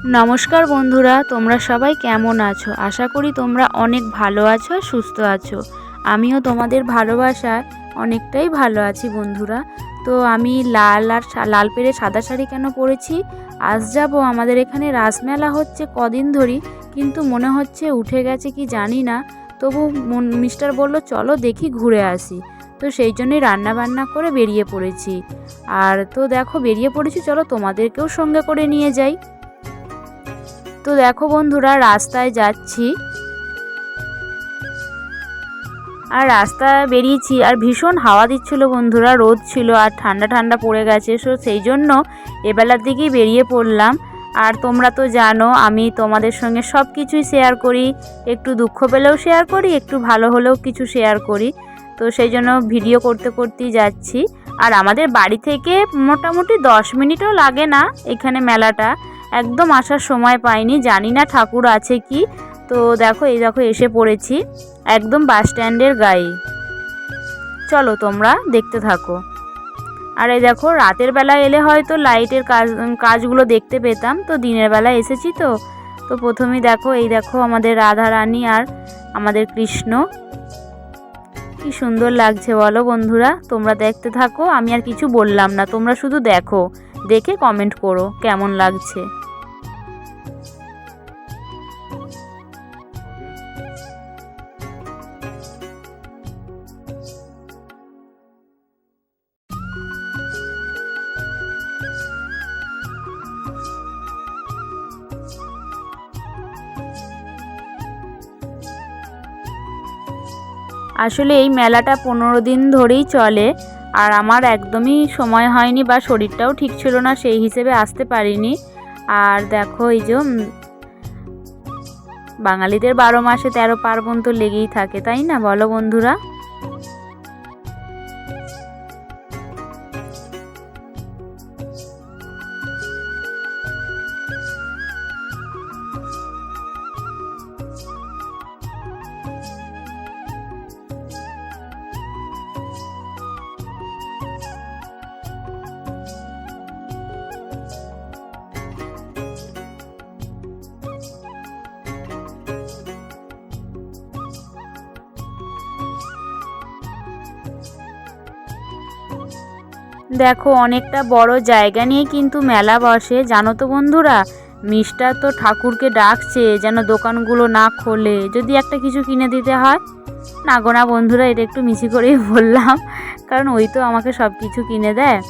নমস্কার বন্ধুরা, তোমরা সবাই কেমন আছো? আশা করি তোমরা অনেক ভালো আছো, সুস্থ আছো। আমিও তোমাদের ভালোবাসায় অনেকটাই ভালো আছি বন্ধুরা। তো আমি লাল আর লাল পেরে সাদা শাড়ি কেন পরেছি? আজ যাব আমাদের এখানে রাসমেলা হচ্ছে কদিন ধরি কিন্তু মনে হচ্ছে উঠে গেছে কি জানি না। তবু মিস্টার বলল, চলো দেখি, ঘুরে আসি। তো সেই জন্যই রান্না বান্না করে বেরিয়ে পড়েছি। আর তো দেখো, বেরিয়ে পড়েছি, চলো তোমাদেরকেও সঙ্গে করে নিয়ে যাই। তো দেখো বন্ধুরা, রাস্তায় যাচ্ছি। আর রাস্তায় বেরিয়েছি, আর ভীষণ হাওয়া দিচ্ছিল বন্ধুরা, রোদ ছিল আর ঠান্ডা ঠান্ডা পড়ে গেছে, সো সেই জন্য এবেলার দিকেই বেরিয়ে পড়লাম। আর তোমরা তো জানো, আমি তোমাদের সঙ্গে সব কিছুই শেয়ার করি। একটু দুঃখ পেলেও শেয়ার করি, একটু ভালো হলেও কিছু শেয়ার করি। তো সেই জন্য ভিডিও করতে করতেই যাচ্ছি। আর আমাদের বাড়ি থেকে মোটামুটি দশ মিনিটও লাগে না এখানে মেলাটা। একদম আসার সময় পাইনি, জানি না ঠাকুর আছে কি। তো দেখো, এই দেখো, এসে পড়েছি, একদম বাস স্ট্যান্ডের গায়ে। চলো তোমরা দেখতে থাকো। আর এই দেখো, রাতের বেলা এলে হয়তো লাইটের কাজ, কাজগুলো দেখতে পেতাম, তো দিনের বেলা এসেছি তো। তো প্রথমেই দেখো, এই দেখো আমাদের রাধা রানী আর আমাদের কৃষ্ণ। কি সুন্দর লাগছে বলো বন্ধুরা, তোমরা দেখতে থাকো, আমি আর কিছু বললাম না, তোমরা শুধু দেখো, দেখে কমেন্ট করো, কেমন লাগছে। আসলে এই মেলাটা পনেরো দিন ধরেই চলে আর আমার একদমই সময় হয়নি বা শরীরটাও ঠিক ছিল না, সেই হিসেবে আসতে পারিনি। আর দেখো এই যে বাঙালিদের বারো মাসে তেরো পার্বণ তো লেগেই থাকে, তাই না? বলো বন্ধুরা। দেখো, অনেকটা বড় জায়গা নিয়ে কিন্তু মেলা বসে। জানো তো বন্ধুরা, মিস্টার তো ঠাকুরকে ডাকছে যেন দোকানগুলো না খোলে। যদি একটা কিছু কিনে দিতে হয়? না গোনা বন্ধুরা, এটা একটু মিছি করেই বললাম। কারণ ওই তো আমাকে সব কিছু কিনে দেয়।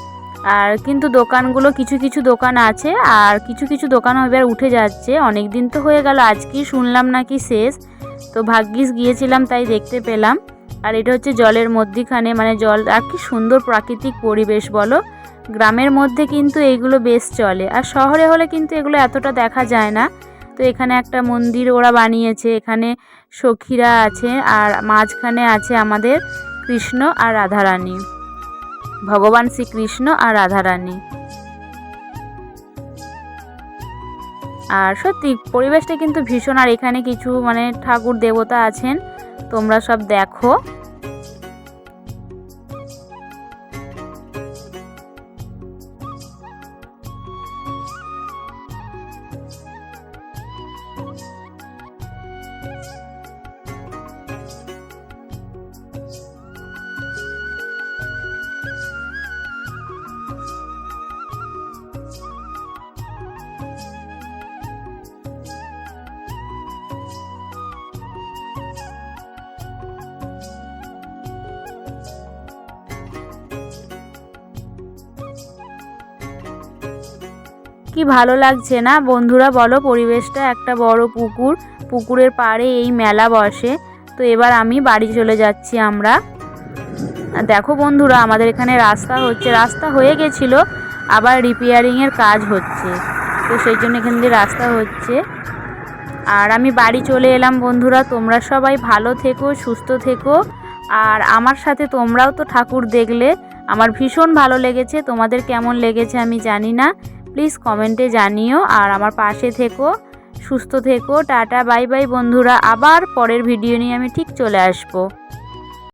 আর কিন্তু দোকানগুলো কিছু কিছু দোকান আছে, আর কিছু কিছু দোকান এবার উঠে যাচ্ছে। অনেক দিন তো হয়ে গেল, আজকেই শুনলাম নাকি শেষ। তো ভাগ্যিস গিয়েছিলাম, তাই দেখতে পেলাম। আর এটা হচ্ছে জলের মধ্যিখানে মানে জল, আর কি সুন্দর প্রাকৃতিক পরিবেশ বলো। গ্রামের মধ্যে কিন্তু এইগুলো বেশ চলে, আর শহরে হলে কিন্তু এগুলো এতটা দেখা যায় না। তো এখানে একটা মন্দির ওরা বানিয়েছে, এখানে সখীরা আছে, আর মাঝখানে আছে আমাদের কৃষ্ণ আর রাধারানী। ভগবান শ্রীকৃষ্ণ আর রাধারানী। আর সত্যি, পরিবেশটা কিন্তু ভীষণ, আর এখানে কিছু মানে ঠাকুর দেবতা আছেন। তোমরা সব দেখো। কি ভালো লাগছে না? বন্ধুরা বলো, পরিবেশটা একটা বড় পুকুর। পুকুরের পাড়ে এই মেলা বসে। তো এবার আমি বাড়ি চলে যাচ্ছি আমরা। দেখো বন্ধুরা, আমাদের এখানে রাস্তা হচ্ছে। রাস্তা হয়ে গেছিল, আবার রিপেয়ারিংয়ের কাজ হচ্ছে। তো সেই জন্য এখান দিয়ে রাস্তা হচ্ছে। আর আমি বাড়ি চলে এলাম বন্ধুরা। তোমরা সবাই ভালো থেকো, সুস্থ থেকো। আর আমার সাথে তোমরাও তো ঠাকুর দেখলে। আমার ভীষণ ভালো লেগেছে। তোমাদের কেমন লেগেছে আমি জানি না। প্লিজ কমেন্টে জানিও আর আমার পাশে থেকো, সুস্থ থেকো, টাটা, বাই বাই বন্ধুরা, আবার পরের ভিডিও নিয়ে আমি ঠিক চলে আসব।